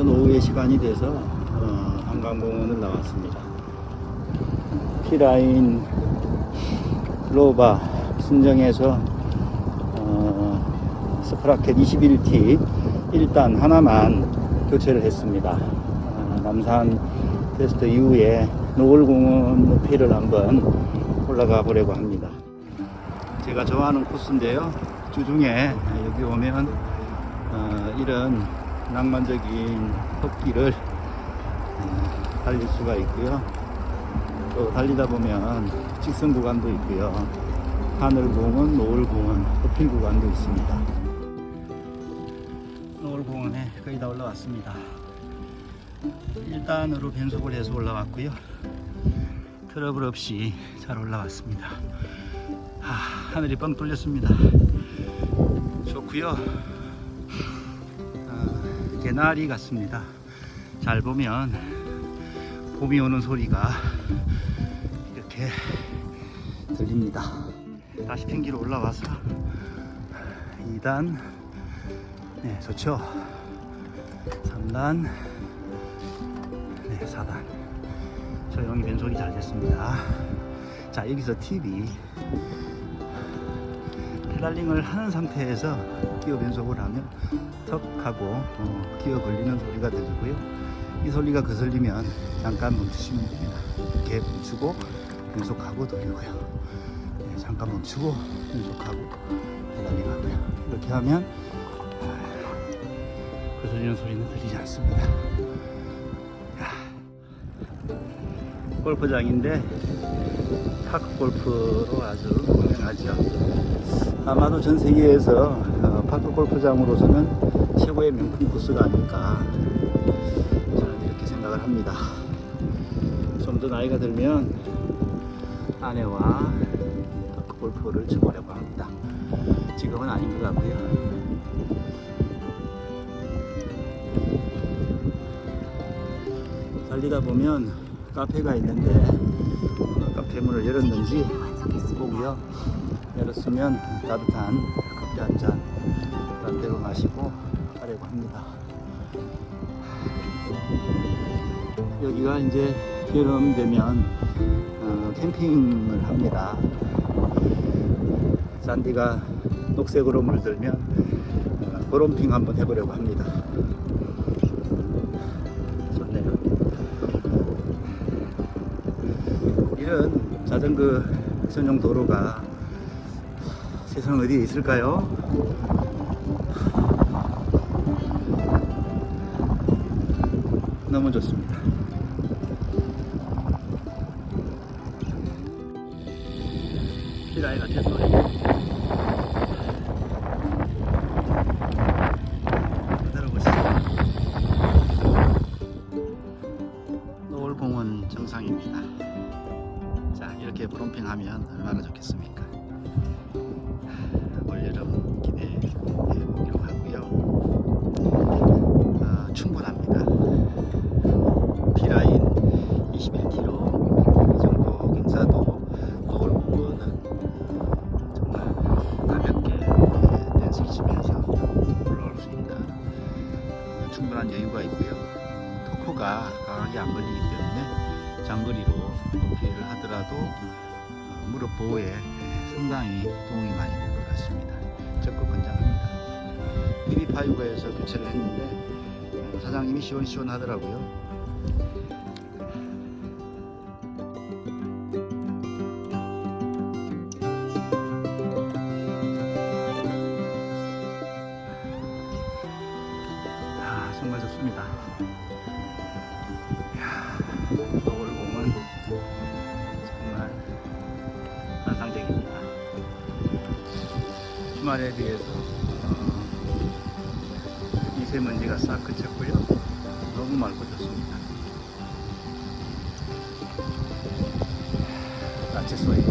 오늘은 오후의 시간이 돼서 어, 한강공원을 나왔습니다. P라인 로바 순정에서 어, 스프라켓 21T 1단 하나만 교체를 했습니다. 아, 남산 테스트 이후에 노을공원 높이를 한번 올라가 보려고 합니다. 제가 좋아하는 코스인데요. 주중에 여기 오면 어, 이런 낭만적인 어, 달릴 수가 있고요. 또 달리다 보면 직선 구간도 있고요. 하늘공원, 노을공원, 어필 구간도 있습니다. 노을공원에 거의 다 올라왔습니다. 1단으로 변속을 해서 올라왔고요. 트러블 없이 잘 올라왔습니다. 아, 하늘이 뻥 뚫렸습니다. 좋고요. 아, 개나리 같습니다. 잘 보면 봄이 오는 소리가 이렇게 들립니다. 다시 팽기로 올라와서 2단 네 좋죠. 3단 네 4단 조용히 변속이 잘 됐습니다. 자 여기서 팁이 페달링을 하는 상태에서 기어 변속을 하면 턱 하고 어, 기어 걸리는 소리가 들리고요. 이 소리가 거슬리면 잠깐 멈추시면 됩니다. 이렇게 멈추고 변속하고 돌리고요. 네, 잠깐 멈추고 변속하고 페달링 하고요. 이렇게 하면 아, 거슬리는 소리는 들리지 않습니다. 야, 골프장인데 파크 골프로 아주 유명하죠. 아마도 전 세계에서 어, 파크 골프장으로서는 최고의 명품 코스가 아닐까 저는 이렇게 생각을 합니다. 좀 더 나이가 들면 아내와 파크 골프를 쳐보려고 합니다. 지금은 아닌 것 같고요. 달리다 보면 카페가 있는데 어, 카페 문을 열었는지 보고요. 열었으면 따뜻한 커피 한잔 딴데로 마시고 가려고 합니다. 여기가 이제 여름 되면 어, 캠핑을 합니다. 잔디가 녹색으로 물들면 어, 보롬핑 한번 해보려고 합니다. 좋네요. 이런 자전거 전용 도로가 세상 어디에 있을까요? 너무 좋습니다. 들어보시죠. 노을공원 정상입니다. 자 이렇게 브롬핑하면 얼마나 좋겠습니까? 어, 충분한 여유가 있고요. 어, 토크가 강하게 안 걸리기 때문에 장거리로 어필을 하더라도 어, 무릎 보호에 상당히 도움이 많이 될 것 같습니다. 적극 권장합니다. PB5에서 교체를 했는데 어, 사장님이 시원시원하더라고요. 좋습니다. 주말에 비해서 어, 미세먼지가 싹 그쳤고요. 너무 맑고 좋습니다. 아치 소리